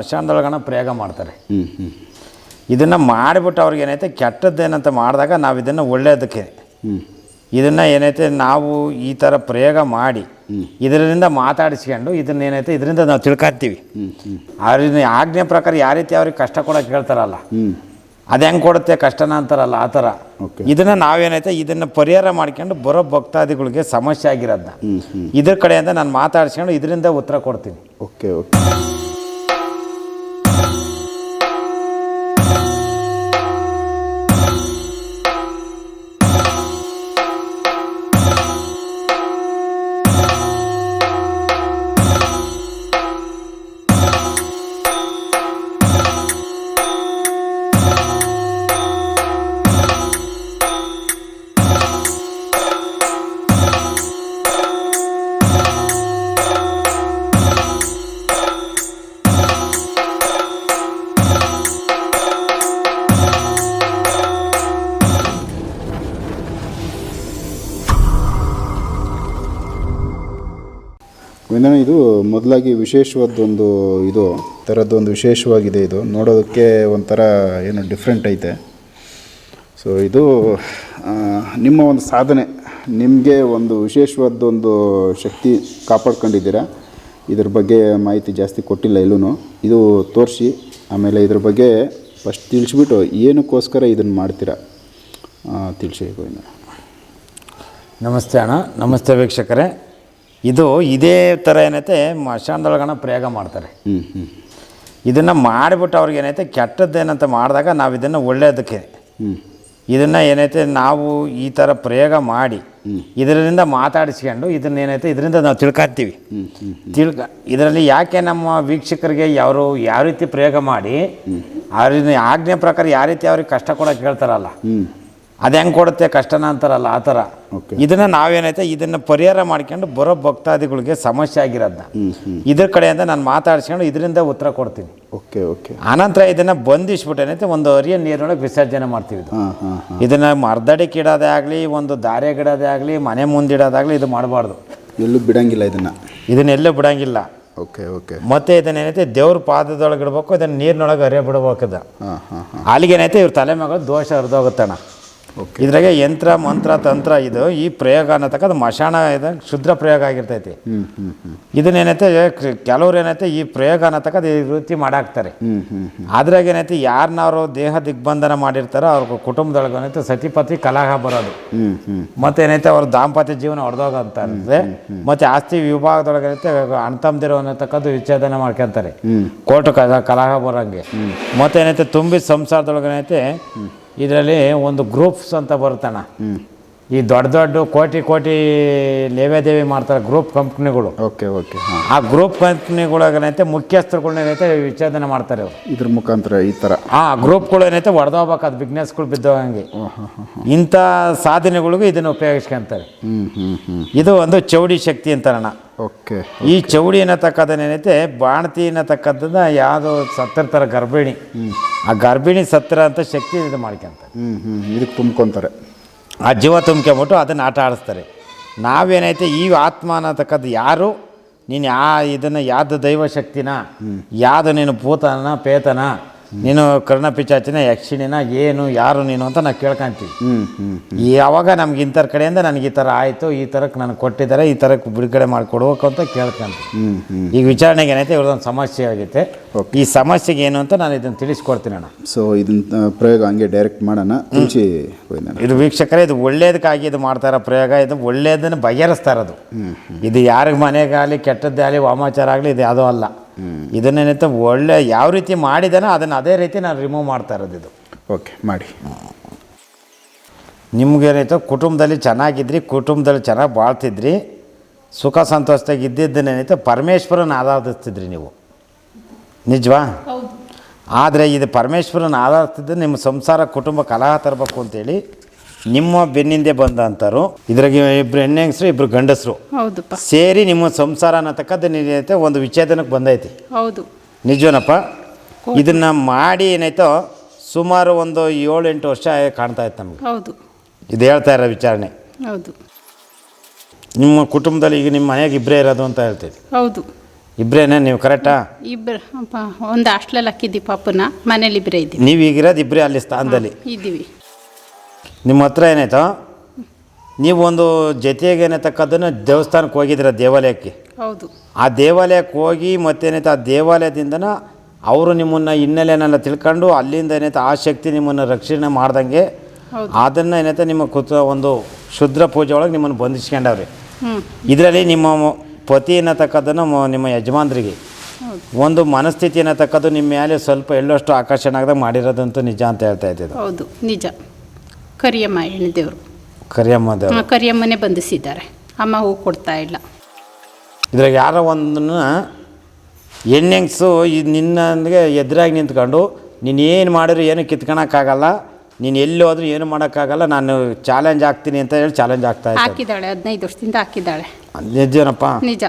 ಮಶಾನದೊಳಗಣ ಪ್ರಯೋಗ ಮಾಡ್ತಾರೆ. ಇದನ್ನು ಮಾಡಿಬಿಟ್ಟು ಅವ್ರಿಗೆ ಏನೈತೆ ಕೆಟ್ಟದ್ದೇನಂತ ಮಾಡಿದಾಗ ನಾವು ಇದನ್ನು ಒಳ್ಳೆಯದಕ್ಕೆ ಇದನ್ನು ಏನೈತೆ ನಾವು ಈ ಥರ ಪ್ರಯೋಗ ಮಾಡಿ ಇದರಿಂದ ಮಾತಾಡಿಸ್ಕೊಂಡು ಇದನ್ನ ಏನೈತೆ ಇದರಿಂದ ನಾವು ತಿಳ್ಕೊತೀವಿ. ಅವ್ರನ್ನ ಆಜ್ಞೆ ಪ್ರಕಾರ ಯಾವ ರೀತಿ ಅವ್ರಿಗೆ ಕಷ್ಟ ಕೊಡೋಕೆ ಹೇಳ್ತಾರಲ್ಲ ಅದು ಹೆಂಗೆ ಕೊಡುತ್ತೆ ಕಷ್ಟನ ಅಂತಾರಲ್ಲ ಆ ಥರ ಓಕೆ. ಇದನ್ನು ನಾವೇನೈತೆ ಇದನ್ನು ಪರಿಹಾರ ಮಾಡ್ಕೊಂಡು ಬರೋ ಭಕ್ತಾದಿಗಳಿಗೆ ಸಮಸ್ಯೆ ಆಗಿರೋದನ್ನ ಇದ್ರ ಕಡೆಯಿಂದ ನಾನು ಮಾತಾಡಿಸ್ಕೊಂಡು ಇದರಿಂದ ಉತ್ತರ ಕೊಡ್ತೀನಿ. Okay okay. ಮೊದಲಾಗಿ ವಿಶೇಷವಾದೊಂದು ಇದು ಥರದ್ದೊಂದು ವಿಶೇಷವಾಗಿದೆ ಇದು. ನೋಡೋದಕ್ಕೆ ಒಂಥರ ಏನು ಡಿಫ್ರೆಂಟ್ ಐತೆ. ಸೊ ಇದು ನಿಮ್ಮ ಒಂದು ಸಾಧನೆ, ನಿಮಗೆ ಒಂದು ವಿಶೇಷವಾದೊಂದು ಶಕ್ತಿ ಕಾಪಾಡ್ಕೊಂಡಿದ್ದೀರಾ? ಇದ್ರ ಬಗ್ಗೆ ಮಾಹಿತಿ ಜಾಸ್ತಿ ಕೊಟ್ಟಿಲ್ಲ ಎಲ್ಲೂ ಇದು ತೋರಿಸಿ, ಆಮೇಲೆ ಇದ್ರ ಬಗ್ಗೆ ಫಸ್ಟ್ ತಿಳಿಸ್ಬಿಟ್ಟು ಏನಕ್ಕೋಸ್ಕರ ಇದನ್ನು ಮಾಡ್ತೀರಾ? ತಿಳಿಸಿ, ಗೋವಿಂದ. ನಮಸ್ತೆ ಅಣ್ಣ. ನಮಸ್ತೆ ವೀಕ್ಷಕರೇ. ಇದು ಇದೇ ಥರ ಏನೈತೆ ಮಶಾನದೊಳಗಣ ಪ್ರಯೋಗ ಮಾಡ್ತಾರೆ. ಇದನ್ನು ಮಾಡಿಬಿಟ್ಟು ಅವ್ರಿಗೆ ಏನೈತೆ ಕೆಟ್ಟದ್ದೇನಂತ ಮಾಡಿದಾಗ ನಾವು ಇದನ್ನು ಒಳ್ಳೆಯದಕ್ಕೆ ಇದನ್ನು ಏನೈತೆ ನಾವು ಈ ಥರ ಪ್ರಯೋಗ ಮಾಡಿ ಇದರಿಂದ ಮಾತಾಡಿಸ್ಕೊಂಡು ಇದನ್ನ ಏನೈತೆ ಇದರಿಂದ ನಾವು ತಿಳ್ಕೊತೀವಿ. ತಿಳ್ಕ ಇದರಲ್ಲಿ ಯಾಕೆ ನಮ್ಮ ವೀಕ್ಷಕರಿಗೆ ಯಾರು ಯಾವ ರೀತಿ ಪ್ರಯೋಗ ಮಾಡಿ ಅವ್ರಿಗೆ ಆಜ್ಞೆ ಪ್ರಕಾರ ಯಾವ ರೀತಿ ಅವ್ರಿಗೆ ಕಷ್ಟ ಕೊಡೋಕೆ ಹೇಳ್ತಾರಲ್ಲ ಅದು ಹೆಂಗೆ ಕೊಡುತ್ತೆ? ಕಷ್ಟನ ಅಂತಾರಲ್ಲ ಆ ಥರ. ಓಕೆ ಇದನ್ನು ನಾವೇನೈತೆ? ಇದನ್ನು ಪರಿಹಾರ ಮಾಡ್ಕೊಂಡು ಬರೋ ಭಕ್ತಾದಿಗಳಿಗೆ ಸಮಸ್ಯೆ ಆಗಿರೋದನ್ನ ಇದ್ರ ಕಡೆಯಿಂದ ನಾನು ಮಾತಾಡಿಸ್ಕೊಂಡು ಇದರಿಂದ ಉತ್ತರ ಕೊಡ್ತೀನಿ. ಓಕೆ ಓಕೆ ಆನಂತರ ಇದನ್ನು ಬಂಧಿಸ್ಬಿಟ್ಟು ಏನೈತೆ? ಒಂದು ಅರಿಯ ನೀರಿನೊಳಗೆ ವಿಸರ್ಜನೆ ಮಾಡ್ತೀವಿ ಇದು. ಇದನ್ನು ಮರ್ದಡಿಕೆ ಇಡೋದೇ ಆಗಲಿ ಒಂದು ದಾರೆ ಇಡೋದೇ ಆಗಲಿ ಮನೆ ಮುಂದಿಡೋದಾಗಲಿ ಇದು ಮಾಡಬಾರ್ದು. ಎಲ್ಲೂ ಬಿಡಂಗಿಲ್ಲ ಇದನ್ನು. ಇದನ್ನೆಲ್ಲೂ ಬಿಡಂಗಿಲ್ಲ. ಓಕೆ ಓಕೆ ಮತ್ತೆ ಇದನ್ನೇನೈತೆ ದೇವ್ರ ಪಾದದೊಳಗೆ ಇಡಬೇಕು ಇದನ್ನು ನೀರಿನೊಳಗೆ ಅರಿಯ ಬಿಡ್ಬೇಕು ಇದು ಏನೈತೆ ಅಲ್ಲಿಗೇನೈತೆ? ಇವ್ರ ತಲೆ ಮಗಳು ದೋಷ ಹರಿದೋಗುತ್ತಣ್ಣ. ಇದ್ರಾಗೆ ಯಂತ್ರ ಮಂತ್ರ ತಂತ್ರ ಇದು ಈ ಪ್ರಯೋಗ ಅನ್ನತಕ್ಕದ್ದು ಮಶಾಣ ಇದೆ ಶುದ್ರ ಪ್ರಯೋಗ ಆಗಿರ್ತೈತಿ. ಇದನ್ನೇನೈತೆ ಕೆಲವ್ರು ಏನೈತೆ ಈ ಪ್ರಯೋಗ ಅನ್ನತಕ್ಕದ್ದು ಈ ರೀತಿ ಮಾಡಾಕ್ತಾರೆ. ಅದ್ರಾಗ ಏನೈತೆ ಯಾರನ್ನವರು ದೇಹ ದಿಗ್ಬಂಧನ ಮಾಡಿರ್ತಾರೋ ಅವ್ರ ಕುಟುಂಬದೊಳಗೆ ಏನೈತೆ ಸತಿಪತಿ ಕಲಹ ಬರೋದು. ಹ್ಞೂ ಏನೈತೆ ಮತ್ತೇನೈತೆ ಅವ್ರ ದಾಂಪತ್ಯ ಜೀವನ ಹೊಡೆದೋಗಂತ ಅಂದ್ರೆ ಮತ್ತೆ ಆಸ್ತಿ ವಿಭಾಗದೊಳಗೆ ಏನೈತೆ ಅಣ್ತಂದಿರೋ ಅನ್ನತಕ್ಕದ್ದು ವಿಚ್ಛೇದನ ಮಾಡ್ಕೊಂತಾರೆ. ಕೋರ್ಟ್ ಕಲ ಕಲಹ ಬರೋಂಗೆ. ಮತ್ತೇನೈತೆ ತುಂಬಿ ಸಂಸಾರದೊಳಗೆ ಏನೈತೆ ಇದರಲ್ಲಿ ಒಂದು ಗ್ರೂಪ್ಸ್ ಅಂತ ಬರುತ್ತಣ್ಣ. ಈ ದೊಡ್ಡ ದೊಡ್ಡ ಕೋಟಿ ಕೋಟಿ ಲೇವಾದೇವಿ ಮಾಡ್ತಾರೆ ಗ್ರೂಪ್ ಕಂಪ್ನಿಗಳು ಓಕೆ ಓಕೆ ಹಾಂ. ಆ ಗ್ರೂಪ್ ಕಂಪ್ನಿಗಳಾಗನೈತೆ ಮುಖ್ಯಸ್ಥರುಗಳನ್ನೇನೈತೆ ವಿಚ್ಛೇದನ ಮಾಡ್ತಾರೆ ಇವ್ರು ಇದ್ರ ಮುಖಾಂತರ ಈ ಥರ ಆ ಗ್ರೂಪ್ಗಳು ಏನೈತೆ ಹೊಡೆದೋಗ್ಬೇಕು ಅದು ಬಿಸ್ನೆಸ್ಗಳು ಬಿದ್ದೋಗಂಗೆ ಇಂಥ ಸಾಧನೆಗಳಿಗೂ ಇದನ್ನು ಉಪಯೋಗಿಸ್ಕೊಂತಾರೆ. ಹ್ಞೂ ಹ್ಞೂ ಹ್ಞೂ ಇದು ಒಂದು ಚೌಡಿ ಶಕ್ತಿ ಅಂತಾರಣ ಓಕೆ ಈ ಚೌಡಿ ಅನ್ನತಕ್ಕದನ್ನೇನೈತೆ ಬಾಣತಿ ಅನ್ನತಕ್ಕದ್ದನ್ನ ಯಾವುದು ಸತ್ತಿರ್ತಾರೆ ಗರ್ಭಿಣಿ. ಆ ಗರ್ಭಿಣಿ ಸತ್ತಿರ ಅಂತ ಶಕ್ತಿ ಇದು ಮಾಡ್ಕೊಂತಾರೆ. ಹ್ಞೂ ಹ್ಞೂ ಇದಕ್ಕೆ ತುಂಬ್ಕೊತಾರೆ. ಆ ಜೀವ ತುಂಬ್ಕೊಂಬಿಟ್ಟು ಅದನ್ನು ಆಟ ಆಡಿಸ್ತಾರೆ. ನಾವೇನೈತೆ ಈ ಆತ್ಮ ಅನ್ನತಕ್ಕದ್ದು ಯಾರು? ನೀನು ಯಾ ಇದನ್ನು ಯಾವ್ದು ದೈವಶಕ್ತಿನ? ಯಾವುದು ನೀನು ಭೂತನ ಪೇತನ ನೀನು ಕರ್ಣ ಪಿಚಾಚಿನ ಯಕ್ಷಿಣಿನ ಏನು ಯಾರು ನೀನು ಅಂತ ನಾವು ಕೇಳ್ಕೊಂತೀವಿ. ಯಾವಾಗ ನಮ್ಗೆ ಇಂಥರ ಕಡೆಯಿಂದ ನನಗೆ ಈ ಥರ ಆಯಿತು ಈ ಥರಕ್ಕೆ ನನಗೆ ಕೊಟ್ಟಿದ್ದಾರೆ ಈ ಥರಕ್ಕೆ ಬಿಡುಗಡೆ ಮಾಡಿಕೊಡ್ಬೇಕು ಅಂತ ಕೇಳ್ಕೊಂತೀವಿ. ಈಗ ವಿಚಾರಣೆಗೆ ಏನೈತೆ ಇವ್ರದ್ದೊಂದು ಸಮಸ್ಯೆ ಆಗೈತೆ. ಈ ಸಮಸ್ಯೆಗೆ ಏನು ಅಂತ ನಾನು ಇದನ್ನು ತಿಳಿಸ್ಕೊಡ್ತೀನಿ ಅಣ್ಣ. ಸೊ ಇದನ್ನ ಪ್ರಯೋಗ ಹಂಗೆ ಡೈರೆಕ್ಟ್ ಮಾಡೋಣ ಇದು ವೀಕ್ಷಕರೇ ಇದು ಒಳ್ಳೇದಕ್ಕಾಗಿ ಇದು ಮಾಡ್ತಾರ ಪ್ರಯೋಗ ಇದು ಒಳ್ಳೇದನ್ನು ಬಗೆಹರಿಸ್ತಾ ಇರೋದು. ಇದು ಯಾರಿಗೆ ಮನೆಗಾಗಲಿ ಕೆಟ್ಟದ್ದೇ ಆಗಲಿ ವಾಮಾಚಾರ ಆಗಲಿ ಇದು ಯಾವುದೋ ಅಲ್ಲ. ಇದನ್ನೇನೈತೆ ಒಳ್ಳೆ ಯಾವ ರೀತಿ ಮಾಡಿದಾನೋ ಅದನ್ನು ಅದೇ ರೀತಿ ನಾನು ರಿಮೂವ್ ಮಾಡ್ತಾ ಇರೋದು ಇದು. ಓಕೆ ಮಾಡಿ. ನಿಮ್ಗೇನೈತೆ ಕುಟುಂಬದಲ್ಲಿ ಚೆನ್ನಾಗಿದ್ರಿ ಕುಟುಂಬದಲ್ಲಿ ಚೆನ್ನಾಗಿ ಬಾಳ್ತಿದ್ರಿ ಸುಖ ಸಂತೋಷದಾಗ ಇದ್ದಿದ್ದನ್ನೇನೈತೆ ಪರಮೇಶ್ವರನ ಆಧಾರಿಸ್ತಿದ್ರಿ ನೀವು. ನಿಜವಾ? ಆದರೆ ಇದು ಪರಮೇಶ್ವರನ ಆರಾಧಿಸ್ತಿದ್ದು ನಿಮ್ಮ ಸಂಸಾರ ಕುಟುಂಬ ಕಲಹ ತರಬೇಕು ಅಂತೇಳಿ ನಿಮ್ಮ ಬೆನ್ನಿಂದೆ ಬಂದ ಅಂತಾರು ಇದ್ರಾಗ ಇಬ್ರು ಹೆಣ್ಣು ಹೆಂಗಸರು ಇಬ್ರು ಗಂಡಸರು. ಹೌದಪ್ಪ. ಸೇರಿ ನಿಮ್ಮ ಸಂಸಾರ ಅನ್ನತಕ್ಕದ್ದು ಏನೈತೆ ಒಂದು ವಿಚ್ಛೇದನಕ್ಕೆ ಬಂದೈತಿ. ಹೌದು. ನಿಜವನಪ್ಪ? ಇದನ್ನ ಮಾಡಿ ಏನಾಯ್ತೋ ಸುಮಾರು ಒಂದು ಏಳು ಎಂಟು ವರ್ಷ ಕಾಣ್ತಾ ಇತ್ತು ನಮ್ಗೆ. ಹೌದು. ಇದು ಹೇಳ್ತಾ ಇರೋ ವಿಚಾರಣೆ. ಹೌದು. ನಿಮ್ಮ ಕುಟುಂಬದಲ್ಲಿ ಈಗ ನಿಮ್ಮ ಮನೆಯಾಗ ಇಬ್ಬರೇ ಇರೋದು ಅಂತ ಹೇಳ್ತೀವಿ ಹೌದು. ಇಬ್ಬರೇನೆ ನೀವು ಕರೆಕ್ಟಾ? ಇಬ್ಬರು ಒಂದು ಹಾಸ್ಟ್ಲಲ್ಲಿ ಹಾಕಿದ್ದಿ ಪಾಪನ ಮನೇಲಿ ಇಬ್ಬರೇ ಇದ್ದೀವಿ. ನೀವು ಈಗಿರೋದು ಇಬ್ಬರೇ ಅಲ್ಲಿ ಸ್ಥಾನದಲ್ಲಿ. ಇದ್ದೀವಿ. ನಿಮ್ಮ ಹತ್ರ ಏನಾಯ್ತು? ನೀವು ಒಂದು ಜೊತೆಗೆ ಏನತಕ್ಕದ್ದನ್ನು ದೇವಸ್ಥಾನಕ್ಕೆ ಹೋಗಿದ್ದೀರ ದೇವಾಲಯಕ್ಕೆ? ಹೌದು. ಆ ದೇವಾಲಯಕ್ಕೆ ಹೋಗಿ ಮತ್ತೇನೈತೆ ಆ ದೇವಾಲಯದಿಂದನ ಅವರು ನಿಮ್ಮನ್ನು ಹಿನ್ನೆಲೆನೆಲ್ಲ ತಿಳ್ಕೊಂಡು ಅಲ್ಲಿಂದ ಏನೈತೆ ಆ ಶಕ್ತಿ ನಿಮ್ಮನ್ನು ರಕ್ಷಣೆ ಮಾಡ್ದಂಗೆ. ಅದನ್ನು ಏನೈತೆ ನಿಮ್ಮ ಕುತ ಒಂದು ಶುದ್ರ ಪೂಜೆ ಒಳಗೆ ನಿಮ್ಮನ್ನು ಬಂಧಿಸ್ಕೊಂಡವ್ರಿ. ಇದರಲ್ಲಿ ನಿಮ್ಮ ಪತಿ ಅನ್ನತಕ್ಕದನ್ನು ನಿಮ್ಮ ಯಜಮಾನ್ರಿಗೆ ಒಂದು ಮನಸ್ಥಿತಿ ಅನ್ನತಕ್ಕದ್ದು ನಿಮ್ಮ ಮೇಲೆ ಸ್ವಲ್ಪ ಎಳ್ಳಷ್ಟು ಆಕರ್ಷಣೆ ಆಗದಾಗ ಮಾಡಿರೋದಂತೂ ನಿಜ ಅಂತ ಹೇಳ್ತಾ ಇದ್ದಿದ್ದು ಹೌದು ನಿಜ. ಕರಿಯಮ್ಮ ಹೆಣ್ದೇವರು ಕರಿಯಮ್ಮ ದೇವರು ಕರಿಯಮ್ಮನೇ ಬಂಧಿಸಿದ್ದಾರೆ. ಅಮ್ಮ ಹೂ ಕೊಡ್ತಾ ಇಲ್ಲ. ಇದ್ರಾಗ ಯಾರೋ ಒಂದನ್ನ ಹೆಣ್ಣೆಂಗ್ಸು ಇದು ನಿನ್ನಗೆ ಎದುರಾಗಿ ನಿಂತ್ಕೊಂಡು ನೀನು ಏನು ಮಾಡಿದ್ರು ಏನು ಕಿತ್ಕೊಳಕ್ಕಾಗಲ್ಲ ನೀನು ಎಲ್ಲಿ ಹೋದ್ರೂ ಏನು ಮಾಡೋಕ್ಕಾಗಲ್ಲ ನಾನು ಚಾಲೆಂಜ್ ಆಗ್ತೀನಿ ಅಂತ ಹೇಳಿ ಚಾಲೆಂಜ್ ಆಗ್ತಾ ಇದ್ದೆ ಹಾಕಿದ್ದಾಳೆ ಹದಿನೈದು ವರ್ಷದಿಂದ ಹಾಕಿದ್ದಾಳೆ. ನಿಜನಪ್ಪ? ನಿಜ.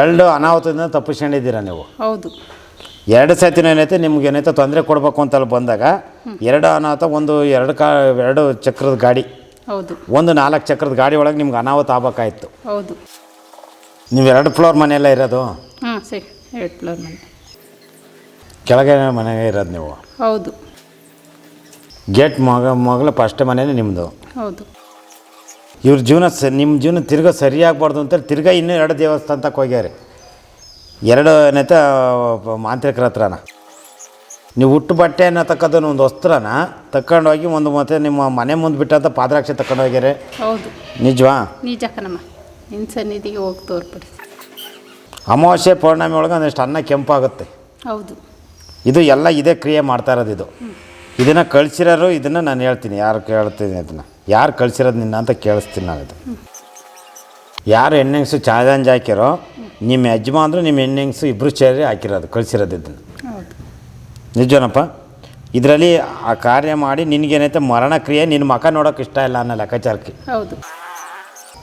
ಎರಡು ಅನಾಹುತದಿಂದ ತಪ್ಪಿಸ್ಕೊಂಡಿದ್ದೀರಾ ನೀವು? ಹೌದು. ಎರಡು ಸತಿನ ಏನೈತೆ ನಿಮ್ಗೆ ಏನೈತೆ ತೊಂದರೆ ಕೊಡಬೇಕು ಅಂತ ಅಲ್ಲಿ ಬಂದಾಗ ಎರಡು ಅನಾಹುತ ಒಂದು ಎರಡು ಕಾ ಎರಡು ಚಕ್ರದ ಗಾಡಿ. ಹೌದು. ಒಂದು ನಾಲ್ಕು ಚಕ್ರದ ಗಾಡಿ ಒಳಗೆ ನಿಮ್ಗೆ ಅನಾಹುತ ಆಗ್ಬೇಕಾಯ್ತು. ಹೌದು. ನೀವು ಎರಡು ಫ್ಲೋರ್ ಮನೆಯಲ್ಲ ಇರೋದು? ಹಾಂ ಸರಿ. ಎರಡು ಫ್ಲೋರ್ ಮನೆ. ಕೆಳಗೆ ಮನೆಗೆ ಇರೋದು ನೀವು? ಹೌದು. ಗೇಟ್ ಮಗ ಮಗಳು ಫಸ್ಟ್ ಮನೇನೆ ನಿಮ್ಮದು ಹೌದು. ಇವ್ರ ಜೀವನ ಸ ನಿಮ್ಮ ಜೀವನ ತಿರ್ಗಾ ಸರಿಯಾಗಬಾರ್ದು ಅಂತೇಳಿ ತಿರ್ಗಾ ಇನ್ನೂ ಎರಡು ದೇವಸ್ಥಾನಕ್ಕೆ ಹೋಗ್ಯಾರೆ. ಎರಡು ಏನೈತೆ ಮಾಂತ್ರಿಕರ ಹತ್ರನ. ನೀವು ಹುಟ್ಟು ಬಟ್ಟೆ ತಕ್ಕದನ್ನು ಒಂದು ವಸ್ತ್ರನ ತಗೊಂಡೋಗಿ ಒಂದು ಮತ್ತೆ ನಿಮ್ಮ ಮನೆ ಮುಂದೆ ಬಿಟ್ಟಂತ ಪಾದರಾಕ್ಷೆ ತಕೊಂಡು ಹೋಗ್ಯಾರೆ ಹೌದು. ನಿಜವಾ? ನಿಜ ಕಣಮ್ಮ. ನಿನ್ನ ಸನ್ನಿಧಿಗೆ ಹೋಗಿ ತೋರ್ಪಡಿಸಿ ಅಮಾವಾಸ್ಯೆ ಪೌರ್ಣಮಿ ಒಳಗೆ ಒಂದಿಷ್ಟು ಅನ್ನ ಕೆಂಪಾಗುತ್ತೆ. ಹೌದು. ಇದು ಎಲ್ಲ ಇದೇ ಕ್ರಿಯೆ ಮಾಡ್ತಾ ಇರೋದು ಇದು. ಇದನ್ನು ಕಳಿಸಿರೋರು ಇದನ್ನು ನಾನು ಹೇಳ್ತೀನಿ. ಯಾರು ಕೇಳ್ತೀನಿ ಅದನ್ನು ಯಾರು ಕಳಿಸಿರೋದು ನಿನ್ನ ಅಂತ ಕೇಳಿಸ್ತೀನಿ ನಾನು ಇದು ಯಾರು ಹೆಣ್ಣೆಂಗ್ಸು ಚಾಲೆಂಜ್ ಹಾಕಿರೋ ನಿಮ್ಮ ಯಜಮಾನ್ರು ನಿಮ್ಮ ಹೆಣ್ಣೆಂಗ್ಸು ಇಬ್ಬರು ಸೇರಿ ಹಾಕಿರೋದು ಕಳಿಸಿರೋದು ಇದನ್ನು. ಹೌದು. ನಿಜನಪ್ಪ? ಇದರಲ್ಲಿ ಆ ಕಾರ್ಯ ಮಾಡಿ ನಿನಗೇನೈತೆ ಮರಣ ಕ್ರಿಯೆ ನಿನ್ನ ಮಕ ನೋಡೋಕೆ ಇಷ್ಟ ಇಲ್ಲ ಅನ್ನೋ ಲೆಕ್ಕಾಚಾರಕ್ಕೆ. ಹೌದು.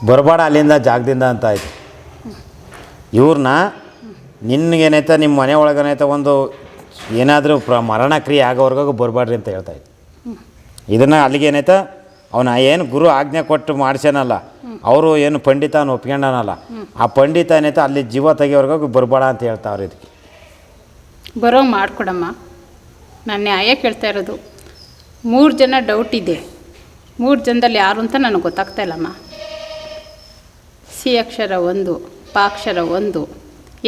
ಬರಬೇಡ ಅಲ್ಲಿಂದ ಜಾಗದಿಂದ ಅಂತ ಆಯಿತು. ಇವ್ರನ್ನ ನಿನಗೇನೈತೆ ನಿಮ್ಮ ಮನೆ ಒಳಗೇನೈತೆ ಒಂದು ಏನಾದರೂ ಪ್ರ ಮರಣ ಕ್ರಿಯೆ ಆಗೋವರೆಗೂ ಬರಬಾಡ್ರಿ ಅಂತ ಹೇಳ್ತಾ ಇದ್ ಇದನ್ನು ಅಲ್ಲಿಗೆ ಏನೈತೆ ಅವನ ಏನು ಗುರು ಆಜ್ಞೆ ಕೊಟ್ಟು ಮಾಡ್ಸ್ಯಾನಲ್ಲ, ಅವರು ಏನು ಪಂಡಿತ ಅವ್ನು ಒಪ್ಕೊಂಡನಲ್ಲ, ಆ ಪಂಡಿತ ಏನೈತೆ ಅಲ್ಲಿ ಜೀವ ತೆಗಿಯೋವರೆಗೂ ಬರಬೇಡ ಅಂತ ಹೇಳ್ತಾವ್ರೆ ಇದಕ್ಕೆ ಬರೋ ಮಾಡಿಕೊಡಮ್ಮ ನಾನು ನ್ಯಾಯ ಕೇಳ್ತಾ ಇರೋದು, ಮೂರು ಜನ ಡೌಟ್ ಇದೆ. ಮೂರು ಜನದಲ್ಲಿ ಯಾರು ಅಂತ ನನಗೆ ಗೊತ್ತಾಗ್ತಾ ಇಲ್ಲಮ್ಮ. ಸಿ ಅಕ್ಷರ ಒಂದು ಪಾಕ್ಷರ ಒಂದು,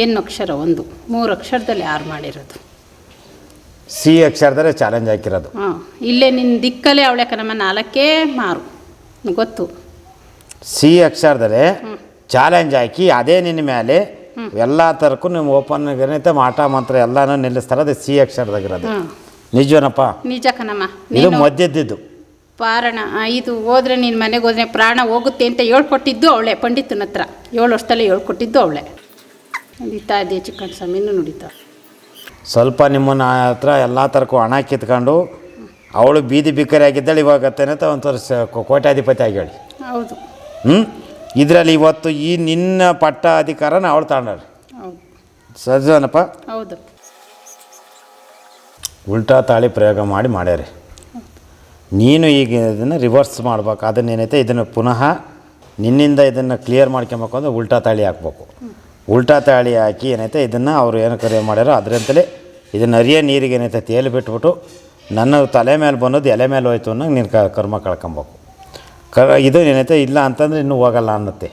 ಎನ್ ಅಕ್ಷರ ಒಂದು, ಮೂರು ಅಕ್ಷರದಲ್ಲಿ ಯಾರು ಮಾಡಿರೋದು? ಸಿ ಅಕ್ಷರದಲ್ಲೇ ಚಾಲೆಂಜ್ ಹಾಕಿರೋದು. ಹಾಂ ಇಲ್ಲೇ ನಿನ್ನ ದಿಕ್ಕಲ್ಲೇ ಅವಳೆ ಕಣಮ್ಮ ನಾಲ್ಕೇ ಮಾರು. ಗೊತ್ತು. ಸಿ ಅಕ್ಷರದರೆ ಚಾಲೆಂಜ್ ಹಾಕಿ ಅದೇ ನಿನ್ನ ಮೇಲೆ ಎಲ್ಲ ಥರಕ್ಕೂ ನಿಮ್ಮ ಓಪನ್ ಏನೈತೆ ಮಾಟ ಮಂತ್ರ ಎಲ್ಲನೂ ನಿಲ್ಲಿಸ್ತಾರೆ ಅದು ಸಿ ಅಕ್ಷರದಾಗಿರೋದು. ನಿಜನಪ್ಪ? ನಿಜ ಕಣಮ್ಮ. ಇದು ನೀನು ಪಾರಣ ಆ, ಇದು ಹೋದ್ರೆ ನಿನ್ನ ಮನೆಗೆ ಹೋದ್ರೆ ಪ್ರಾಣ ಹೋಗುತ್ತೆ ಅಂತ ಹೇಳ್ಕೊಟ್ಟಿದ್ದು ಅವಳೆ ಪಂಡಿತನ ಹತ್ರ. ಏಳು ವರ್ಷದಲ್ಲಿ ಹೇಳ್ಕೊಟ್ಟಿದ್ದು ಅವಳೆ. ನಡೀತಾ ಇದೆ ಚಿಕ್ಕಣ್ಣ ಸ್ವಾಮಿನೂ ನುಡಿತಾ ಸ್ವಲ್ಪ ನಿಮ್ಮನ್ನ ಹತ್ರ ಎಲ್ಲ ಥರಕ್ಕೂ ಹಣ ಕಿತ್ಕೊಂಡು ಅವಳು ಬೀದಿ ಬಿಕ್ಕರಿ ಆಗಿದ್ದಾಳೆ ಇವಾಗ ಅಂತ ಒಂಥರ ಕೋಟ್ಯಾಧಿಪತಿ ಆಗ್ಯಾಳಿ. ಹೌದು. ಹ್ಞೂ ಇದರಲ್ಲಿ ಇವತ್ತು ಈ ನಿನ್ನ ಪಟ್ಟ ಅಧಿಕಾರನ ಅವಳು ತಗೊಂಡ್ರಿ ಸಜ್ಜನಪ್ಪ ಹೌದು. ಉಲ್ಟಾ ತಾಳಿ ಪ್ರಯೋಗ ಮಾಡಿ ಮಾಡ್ಯಾರಿ. ನೀನು ಈಗ ಇದನ್ನು ರಿವರ್ಸ್ ಮಾಡ್ಬೇಕು. ಅದನ್ನ ಏನೈತೆ ಇದನ್ನು ಪುನಃ ನಿನ್ನಿಂದ ಇದನ್ನು ಕ್ಲಿಯರ್ ಮಾಡ್ಕೊಬೇಕು ಅಂದರೆ ಉಲ್ಟಾ ತಾಳಿ ಹಾಕ್ಬೇಕು. ಉಲ್ಟಾ ತಾಳಿ ಹಾಕಿ ಏನೈತೆ, ಇದನ್ನು ಅವರು ಏನು ಕರೆ ಮಾಡ್ಯಾರೋ ಅದರಂತಲೇ ಇದನ್ನು ಅರಿಯ ನೀರಿಗೆ ಏನೈತೆ, ತೇಲಿ ಬಿಟ್ಬಿಟ್ಟು ನನ್ನ ತಲೆ ಮೇಲೆ ಬಂದದ್ದು ಎಲೆ ಮೇಲೆ ಹೋಯ್ತು ಅನ್ನೋ ನೀನು ಕ, ಕರ್ಮ ಕಳ್ಕೊಬೇಕು. ಕ, ಇದು ಏನೈತೆ, ಇಲ್ಲ ಅಂತಂದರೆ ಇನ್ನೂ ಹೋಗಲ್ಲ ಅನ್ನತ್ತೆ.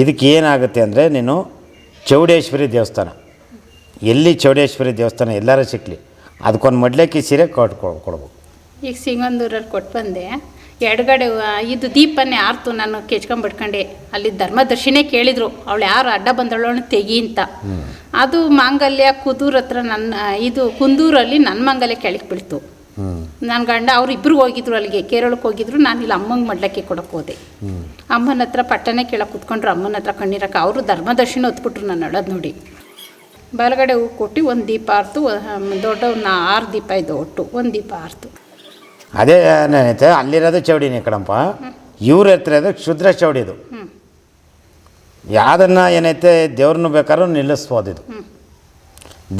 ಇದಕ್ಕೆ ಏನಾಗುತ್ತೆ ಅಂದರೆ ನೀನು ಚೌಡೇಶ್ವರಿ ದೇವಸ್ಥಾನ. ಎಲ್ಲಿ ಚೌಡೇಶ್ವರಿ ದೇವಸ್ಥಾನ ಎಲ್ಲರೂ ಸಿಕ್ಕಲಿ ಅದಕ್ಕೊಂದು ಮಡ್ಲಕ್ಕಿ ಸೀರೆ ಕೊಟ್ಟು ಕೊಡ್ಬೇಕು. ಈಗ ಸಿಂಗಂದೂರಲ್ಲಿ ಕೊಟ್ಟು ಬಂದೆ. ಎಡಗಡೆ ಇದು ದೀಪನೇ ಆರ್ತು ನಾನು ಕೆಚ್ಕೊಂಡ್ಬಿಟ್ಕೊಂಡೆ ಅಲ್ಲಿ ಧರ್ಮದರ್ಶಿನೇ ಕೇಳಿದರು ಅವಳು ಯಾರು? ಅಡ್ಡ ಬಂದವಳು ತೆಗಿ ಅಂತ. ಅದು ಮಾಂಗಲ್ಯ ಕುದೂರ್ ಹತ್ರ ನನ್ನ ಇದು ಕುಂದೂರಲ್ಲಿ ನನ್ನ ಮಾಂಗಲ್ಯ ಕೆಳಗೆ ಬಿಡ್ತು ನನ್ನ ಗಂಡ ಅವ್ರು ಇಬ್ಬರು ಹೋಗಿದ್ರು ಅಲ್ಲಿಗೆ ಕೇರಳಕ್ಕೆ ಹೋಗಿದ್ರು ನಾನು ಇಲ್ಲಿ ಅಮ್ಮಂಗೆ ಮಡ್ಲಕ್ಕೆ ಕೊಡಕ್ಕೆ ಹೋದೆ. ಅಮ್ಮನ ಹತ್ರ ಪಟ್ಟನೆ ಕೇಳಕ್ಕೆ ಕುತ್ಕೊಂಡ್ರು ಅಮ್ಮನ ಹತ್ರ ಕಣ್ಣೀರಕ್ಕೆ. ಅವರು ಧರ್ಮದರ್ಶಿನ ಹೊತ್ಬಿಟ್ರು ನಾನು ಅಳೋದು ನೋಡಿ. ಬಲಗಡೆ ಹೂ ಕೊಟ್ಟು ಒಂದು ದೀಪ ಆರ್ತು ದೊಡ್ಡವ್ನ ಆರು ದೀಪ ಇದ್ದು ಒಟ್ಟು ಒಂದು ದೀಪ ಆರ್ತು. ಅದೇ ಏನೈತೆ ಅಲ್ಲಿರೋದು ಚೌಡಿನೇ ಕಣಪ್ಪ. ಇವ್ರ ಹತ್ರ ಇರೋದು ಕ್ಷುದ್ರ ಚೌಡಿ ಇದು ಯಾವ್ದನ್ನು ಏನೈತೆ ದೇವ್ರನ್ನ ಬೇಕಾದ್ರೂ ನಿಲ್ಲಿಸ್ಬೋದು ಇದು.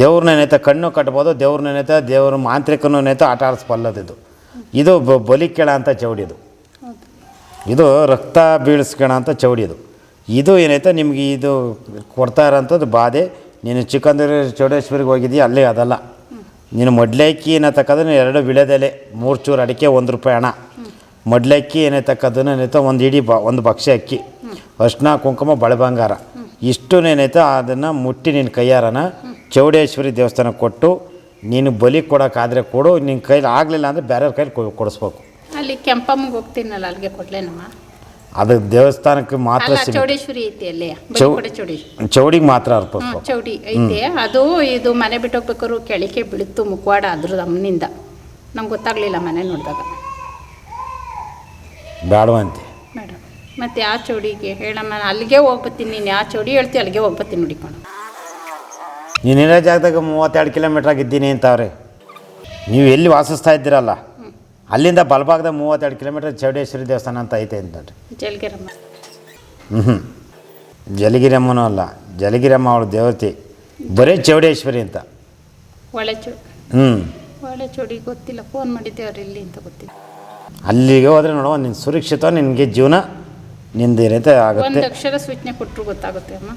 ದೇವ್ರನ್ನ ಏನೈತೆ ಕಣ್ಣು ಕಟ್ಬೋದು ದೇವ್ರನ್ನ ಏನೈತೆ ದೇವ್ರ ಮಾಂತ್ರಿಕನೂ ಏನೈತೆ ಆಟ ಆಡಿಸ್ಬಲ್ಲದು ಇದು. ಇದು ಬಲಿ ಕೇಳ ಅಂತ ಚೌಡಿ ಇದು ಇದು ರಕ್ತ ಬೀಳಿಸ್ಕೋಣ ಅಂತ ಚೌಡಿ ಇದು ಇದು ಏನೈತೆ ನಿಮಗೆ ಇದು ಕೊಡ್ತಾ ಇರೋಂಥದ್ದು ಬಾಧೆ. ನೀನು ಚಿಕ್ಕಂದೂರು ಚೌಡೇಶ್ವರಿಗೆ ಹೋಗಿದ್ದೀಯ ಅಲ್ಲೇ ಅದಲ್ಲ. ನೀನು ಮಡ್ಲಕ್ಕಿ ಏನತಕ್ಕದನ್ನು ಎರಡು ವಿಳೆದೆಲೆ, ಮೂರು ಚೂರು ಅಡಿಕೆ, ಒಂದು ರೂಪಾಯಿ ಹಣ. ಮಡ್ಲಕ್ಕಿ ಏನೈತಕ್ಕದನ್ನು ಏನೈತೋ ಒಂದು ಇಡೀ ಬ, ಒಂದು ಭಕ್ಷ್ಯ ಅಕ್ಕಿ ಅರ್ಶಿನ ಕುಂಕುಮ ಬಳೆ ಬಂಗಾರ ಇಷ್ಟು ಏನೈತೋ ಅದನ್ನು ಮುಟ್ಟಿ ನಿನ್ನ ಕೈಯಾರನ ಚೌಡೇಶ್ವರಿ ದೇವಸ್ಥಾನಕ್ಕೆ ಕೊಟ್ಟು ನೀನು ಬಲಿ ಕೊಡೋಕ್ಕಾದರೆ ಕೊಡು ನಿನ್ನ ಕೈಲಿ ಆಗಲಿಲ್ಲ ಅಂದರೆ ಬೇರೆಯವ್ರ ಕೈಲಿ ಕೊಡಿಸ್ಬೇಕು. ಅಲ್ಲಿ ಕೆಂಪಮ್ಮಗೆ ಹೋಗ್ತೀನಲ್ಲ, ಅಲ್ಲಿಗೆ ಕೊಡ್ಲೇನಮ್ಮ? ಅದು ದೇವಸ್ಥಾನಕ್ಕೆ ಮಾತ್ರ ಅಲ್ಲ ಚೌಡೇಶ್ವರಿ ಐತಿ ಅಲ್ಲಿ ಚೌ ಬಲಿಕೊಡೆ ಚೌಡಿಗೆ ಮಾತ್ರ ಅರ್ಪಿಸ್ಬೇಕು ಚೌಡಿ ಐತೆ. ಅದು ಇದು ಮನೆ ಬಿಟ್ಟು ಹೋಗ್ಬೇಕಾದ್ರು ಕೆಳಕ್ಕೆ ಬೀಳಿತ್ತು ಮುಖವಾಡ ಅದ್ರದ್ದು ಅಮ್ಮನಿಂದ ನಮ್ಗೆ ಗೊತ್ತಾಗ್ಲಿಲ್ಲ ಮನೆ ನೋಡಿದಾಗ. ಬೇಡವಂತೆ ಬೇಡ ಮತ್ತೆ ಆ ಚೌಡಿಗೆ ಹೇಳಮ್ಮ ಅಲ್ಲಿಗೆ ಹೋಗ್ಬತ್ತೀನಿ ನೀನು ಯಾವ ಚೌಡಿ ಹೇಳ್ತಿ ಅಲ್ಲಿಗೆ ಹೋಗ್ಬತ್ತೀನಿ ನೋಡಿಕೊಂಡು ನೀನಿರೋ ಜಾಗದಾಗ ಮೂವತ್ತೆರಡು ಕಿಲೋಮೀಟ್ರ್ ಆಗಿದ್ದೀನಿ ಅಂತವ್ರೆ. ನೀವು ಎಲ್ಲಿ ವಾಸಿಸ್ತಾ ಇದ್ದೀರಲ್ಲ? ಅಲ್ಲಿಂದ ಬಲಭಾಗದ ಮೂವತ್ತೆರಡು ಕಿಲೋಮೀಟರ್ ಚೌಡೇಶ್ವರಿ ದೇವಸ್ಥಾನ ಅಂತ ಐತೆ ಅಂತಂದ್ರೆ ಜಲಗಿರಮ್ಮ. ಹ್ಞೂ ಜಲಗಿರಮ್ಮನೂ ಅಲ್ಲ ಜಲಗಿರಮ್ಮ ಅವಳು ದೇವತೆ ಬರೀ ಚೌಡೇಶ್ವರಿ ಅಂತ. ಒಳ್ಳೆ ಚೌ ಹ್ಞೂ ಚೌಡಿ ಗೊತ್ತಿಲ್ಲ ಫೋನ್ ಮಾಡಿದ್ದೆ ಅವ್ರು ಇಲ್ಲಿ ಅಂತ ಗೊತ್ತಿಲ್ಲ. ಅಲ್ಲಿಗೆ ಹೋದ್ರೆ ನೋಡುವ ನಿನ್ನ ಸುರಕ್ಷಿತ ನಿನಗೆ ಜೀವನ ನಿಂದು ಏನೈತೆ ಆಗುತ್ತೆ. ಒಂದು ಅಕ್ಷರ ಸೂಚನೆ ಕೊಟ್ಟರು ಗೊತ್ತಾಗುತ್ತೆ ಅಮ್ಮ.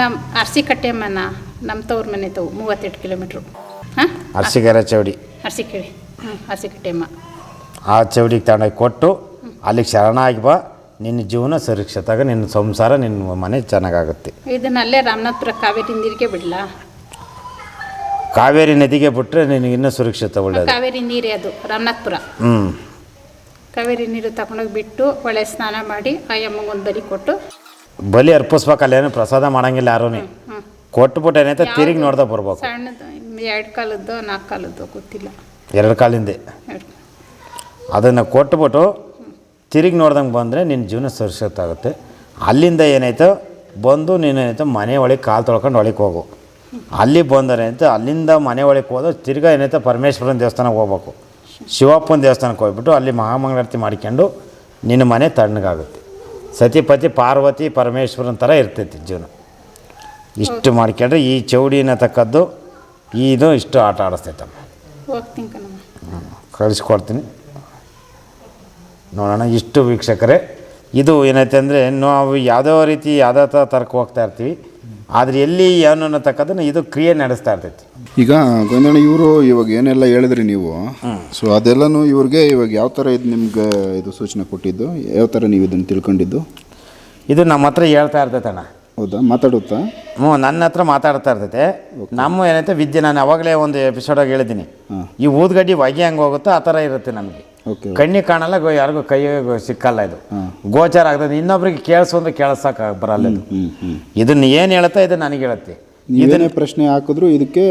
ನಮ್ಮ ಅರಸಿಕಟ್ಟೆಮ್ಮನ ನಮ್ಮ ತವ್ರ ಮನೆ ತವು ಮೂವತ್ತೆಂಟು ಕಿಲೋಮೀಟ್ರು. ಹಾಂ? ಅರ್ಸಿಗೆರೆ ಚೌಡಿ. ಅರಸಿಕೇಳಿ ಹ್ಞೂ ಅರಸಿಕಟ್ಟೆಮ್ಮ ಆ ಚೌಡಿಗೆ ತಗೊಂಡೋಗಿ ಕೊಟ್ಟು ಅಲ್ಲಿಗೆ ಶರಣಾಗಿ ಬಾ. ನಿನ್ನ ಜೀವನ ಸುರಕ್ಷಿತಾಗ ನಿನ್ನ ಸಂಸಾರ ನಿನ್ನ ಮನೆ ಚೆನ್ನಾಗಾಗುತ್ತೆ. ಇದನ್ನಲ್ಲೇ ರಾಮನಾಥ್ಪುರ ಕಾವೇರಿ ನೀರಿಗೆ ಬಿಡಲಾ? ಕಾವೇರಿ ನದಿಗೆ ಬಿಟ್ಟರೆ ನಿನಗೆ ಇನ್ನೂ ಸುರಕ್ಷಿತ ಒಳ್ಳೆಯದು ಕಾವೇರಿ ನೀರೇ ಅದು ರಾಮನಾಥ್ಪುರ ಹ್ಞೂ ಕಾವೇರಿ ನೀರು ತಗೊಂಡೋಗಿ ಬಿಟ್ಟು ಒಳ್ಳೆ ಸ್ನಾನ ಮಾಡಿ ಆ ಒಂದು ಬರಿ ಕೊಟ್ಟು. ಬಲಿ ಅರ್ಪಿಸ್ಬೇಕು ಅಲ್ಲೇನು ಪ್ರಸಾದ ಮಾಡಂಗಿಲ್ಲ ಯಾರೂ. ಕೊಟ್ಟು ಕೊಟ್ಬಿಟ್ಟು ಏನೈತೆ ತಿರುಗಿ ನೋಡ್ದೆ ಬರ್ಬೇಕು. ಸಣ್ಣದು ಎರಡು ಕಾಲದ್ದು ನಾಲ್ಕು ಕಾಲದ್ದು ಗೊತ್ತಿಲ್ಲ. ಎರಡು ಕಾಲಿಂದೆ. ಅದನ್ನು ಕೊಟ್ಬಿಟ್ಟು ತಿರುಗಿ ನೋಡ್ದಂಗೆ ಬಂದರೆ ನಿನ್ನ ಜೀವನ ಸುರಕ್ಷಿತ ಆಗುತ್ತೆ ಅಲ್ಲಿಂದ ಏನಾಯ್ತು? ಬಂದು ನೀನೇನಾಯ್ತು? ಮನೆ ಒಳಗೆ ಕಾಲು ತೊಳ್ಕೊಂಡು ಒಳಗೆ ಹೋಗು. ಅಲ್ಲಿ ಬಂದರೆ ಅಂತ ಅಲ್ಲಿಂದ ಮನೆ ಒಳಗೆ ಹೋದ ತಿರ್ಗಾ ಏನಾಯ್ತು? ಪರಮೇಶ್ವರನ ದೇವಸ್ಥಾನಕ್ಕೆ ಹೋಗ್ಬೇಕು. ಶಿವಪ್ಪನ ದೇವಸ್ಥಾನಕ್ಕೆ ಹೋಗ್ಬಿಟ್ಟು ಅಲ್ಲಿ ಮಹಾಮಂಗಳಾರತಿ ಮಾಡ್ಕೊಂಡು ನಿನ್ನ ಮನೆ ತಣ್ಣಗಾಗುತ್ತೆ. ಸತಿಪತಿ, ಪಾರ್ವತಿ, ಪರಮೇಶ್ವರನ ಥರ ಇರ್ತೈತಿ ಜೀವನ. ಇಷ್ಟು ಮಾಡ್ಕೊಂಡ್ರೆ ಈ ಚೌಡಿನ ತಕ್ಕದ್ದು ಇದು ಇಷ್ಟು ಆಟ ಆಡಿಸ್ತೈತಮ್ಮ ಹೋಗ್ತೀನಿ ಕಣಮ್ಮ. ಕಳಿಸ್ಕೊಡ್ತೀನಿ ನೋಡೋಣ ಇಷ್ಟು ವೀಕ್ಷಕರೇ. ಇದು ಏನೈತೆ ಅಂದರೆ ನಾವು ಯಾವುದೋ ರೀತಿ ಯಾವುದೋ ಥರ ತರಕ್ಕೆ ಹೋಗ್ತಾ ಇರ್ತೀವಿ. ಆದರೆ ಎಲ್ಲಿ ಏನು ಅನ್ನತಕ್ಕದನ್ನು ಇದು ಕ್ರಿಯೆ ನಡೆಸ್ತಾ ಇರ್ತೈತಿ. ಈಗ ಗೋವಿಂದಣ್ಣ ಇವರು ಇವಾಗ ಏನೆಲ್ಲ ಹೇಳಿದ್ರಿ ನೀವು ಸೊ ಅದೆಲ್ಲನೂ ಇವ್ರಿಗೆ ಇವಾಗ ಯಾವ ಥರ ಇದು ನಿಮ್ಗೆ ಇದು ಸೂಚನೆ ಕೊಟ್ಟಿದ್ದು ಯಾವ ಥರ ನೀವು ಇದನ್ನು ತಿಳ್ಕೊಂಡಿದ್ದು? ಇದು ನಮ್ಮ ಹತ್ರ ಹೇಳ್ತಾ ಇರ್ತೈತಣ್ಣ ಹೌದಾ? ಮಾತಾಡುತ್ತಾ? ಹ್ಞೂ ನನ್ನ ಹತ್ರ ಮಾತಾಡ್ತಾ ಇರ್ತೈತೆ. ನಮ್ಮ ಏನೈತೆ ವಿದ್ಯೆ ನಾನು ಅವಾಗಲೇ ಒಂದು ಎಪಿಸೋಡಾಗಿ ಹೇಳಿದ್ದೀನಿ. ಈ ಊದ್ಗಡ್ಡಿ ಹೊಗೆ ಹೆಂಗೆ ಹೋಗುತ್ತೋ ಆ ಥರ ಇರುತ್ತೆ ನಮಗೆ. ಓಕೆ ಕಣ್ಣಿಗೆ ಕಾಣಲ್ಲ ಗೋ- ಯಾರಿಗೂ ಕೈಗೆ ಸಿಕ್ಕಲ್ಲ ಇದು. ಗೋಚಾರ ಆಗ್ತದೆ. ಇನ್ನೊಬ್ರಿಗೆ ಕೇಳಿಸು ಅಂದ್ರೆ ಕೇಳಿಸೋಕೆ ಬರಲ್ಲ ಇದು. ಇದನ್ನ ಏನು ಹೇಳುತ್ತೆ ಇದು ನನಗೆ ಹೇಳುತ್ತೆ ನೀವೇನೇ ಪ್ರಶ್ನೆ ಹಾಕಿದ್ರು ಇದಕ್ಕೆ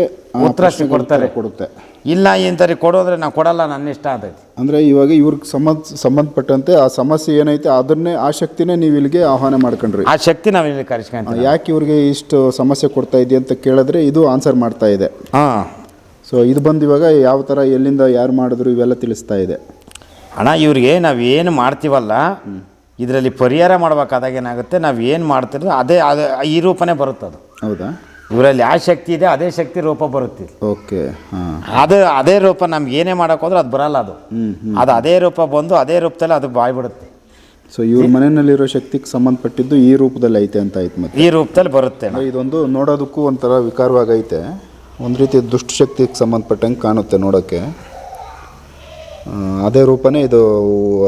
ಉತ್ತರ ಕೊಡ್ತಾರೆ. ಕೊಡುತ್ತೆ. ಇಲ್ಲ ಏನಂತಾರೆ ಕೊಡೋದ್ರೆ ನಾವು ಕೊಡಲ್ಲ ನನ್ನ ಇಷ್ಟ ಆದ್ರೆ ಅಂದರೆ ಇವಾಗ ಇವ್ರಿಗೆ ಸಂಬಂಧ ಸಂಬಂಧಪಟ್ಟಂತೆ ಆ ಸಮಸ್ಯೆ ಏನೈತೆ ಅದನ್ನೇ ಆ ಶಕ್ತಿನೇ ನೀವು ಇಲ್ಲಿಗೆ ಆಹ್ವಾನ ಮಾಡ್ಕೊಂಡ್ರಿ. ಆ ಶಕ್ತಿ ನಾವು ಇಲ್ಲಿ ಕರೆಸ್ಕೊಂತೀವಿ. ಯಾಕೆ ಇವ್ರಿಗೆ ಇಷ್ಟು ಸಮಸ್ಯೆ ಕೊಡ್ತಾ ಇದೆಯಾ ಅಂತ ಕೇಳಿದ್ರೆ ಇದು ಆನ್ಸರ್ ಮಾಡ್ತಾ ಇದೆ. ಹಾಂ. ಸೊ ಇದು ಬಂದು ಇವಾಗ ಯಾವ ಥರ ಎಲ್ಲಿಂದ ಯಾರು ಮಾಡಿದ್ರು ಇವೆಲ್ಲ ತಿಳಿಸ್ತಾ ಇದೆ. ಅಣ್ಣ ಇವ್ರಿಗೆ ನಾವು ಏನು ಮಾಡ್ತೀವಲ್ಲ ಇದರಲ್ಲಿ ಪರಿಹಾರ ಮಾಡ್ಬೇಕಾದಾಗ ಏನಾಗುತ್ತೆ ನಾವು ಏನು ಮಾಡ್ತಿರೋ ಅದೇ ಅದು ಈ ರೂಪನೇ ಬರುತ್ತೆ ಅದು ಹೌದಾ? ಇವರಲ್ಲಿ ಯಾವ ಶಕ್ತಿ ಇದೆ ಅದೇ ಶಕ್ತಿ ರೂಪ ಬರುತ್ತೆ. ಓಕೆ ಅದು ಅದೇ ರೂಪ ನಮ್ಗೆ ಏನೇ ಮಾಡೋಕೆ ಹೋದ್ರೆ ಅದು ಬರಲ್ಲ ಅದು. ಅದು ಅದೇ ರೂಪ ಬಂದು ಅದೇ ರೂಪದಲ್ಲಿ ಅದು ಬಾಯ್ ಬಿಡುತ್ತೆ ಸೊ ಇವ್ರ ಮನೆಯಲ್ಲಿರೋ ಶಕ್ತಿಗೆ ಸಂಬಂಧಪಟ್ಟಿದ್ದು ಈ ರೂಪದಲ್ಲಿ ಐತೆ ಅಂತ ಆಯ್ತು ಮತ್ತೆ. ಈ ರೂಪದಲ್ಲಿ ಬರುತ್ತೆ. ಇದೊಂದು ನೋಡೋದಕ್ಕೂ ಒಂಥರ ವಿಕಾರವಾಗೈತೆ ಒಂದು ರೀತಿ ದುಷ್ಟಶಕ್ತಿಗೆ ಸಂಬಂಧಪಟ್ಟಂಗೆ ಕಾಣುತ್ತೆ ನೋಡೋಕ್ಕೆ ಅದೇ ರೂಪನೇ ಇದು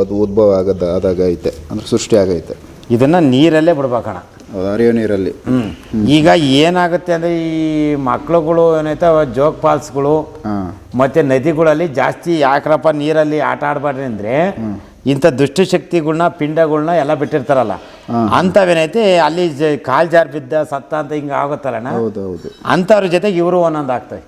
ಅದು ಉದ್ಭವ ಆಗದ ಆದಾಗ ಐತೆ ಅಂದರೆ ಸೃಷ್ಟಿ ಆಗೈತೆ. ಇದನ್ನು ನೀರಲ್ಲೇ ಬಿಡ್ಬೇಕಣ್ಣ. ಹರಿಯೋ ನೀರಲ್ಲಿ. ಈಗ ಏನಾಗುತ್ತೆ ಅಂದರೆ ಈ ಮಕ್ಳುಗಳು ಏನೈತೆ ಜೋಗ್ ಫಾಲ್ಸ್ಗಳು ಮತ್ತು ನದಿಗಳಲ್ಲಿ ಜಾಸ್ತಿ ಯಾಕ್ರಪ್ಪ ನೀರಲ್ಲಿ ಆಟ ಆಡಬಾರ್ದು ಅಂದರೆ ಇಂಥ ದುಷ್ಟಶಕ್ತಿಗಳನ್ನ ಪಿಂಡಗಳನ್ನ ಎಲ್ಲ ಬಿಟ್ಟಿರ್ತಾರಲ್ಲ. ಅಂಥವೇನೈತೆ ಅಲ್ಲಿ ಕಾಲು ಜಾರ್ ಬಿದ್ದ ಸತ್ತ ಅಂತ ಹಿಂಗೆ ಆಗುತ್ತಲ್ಲಣ್ಣ? ಹೌದು ಹೌದು ಅಂಥವ್ರ ಜೊತೆಗೆ ಇವರು ಒಂದೊಂದು ಆಗ್ತವೆ.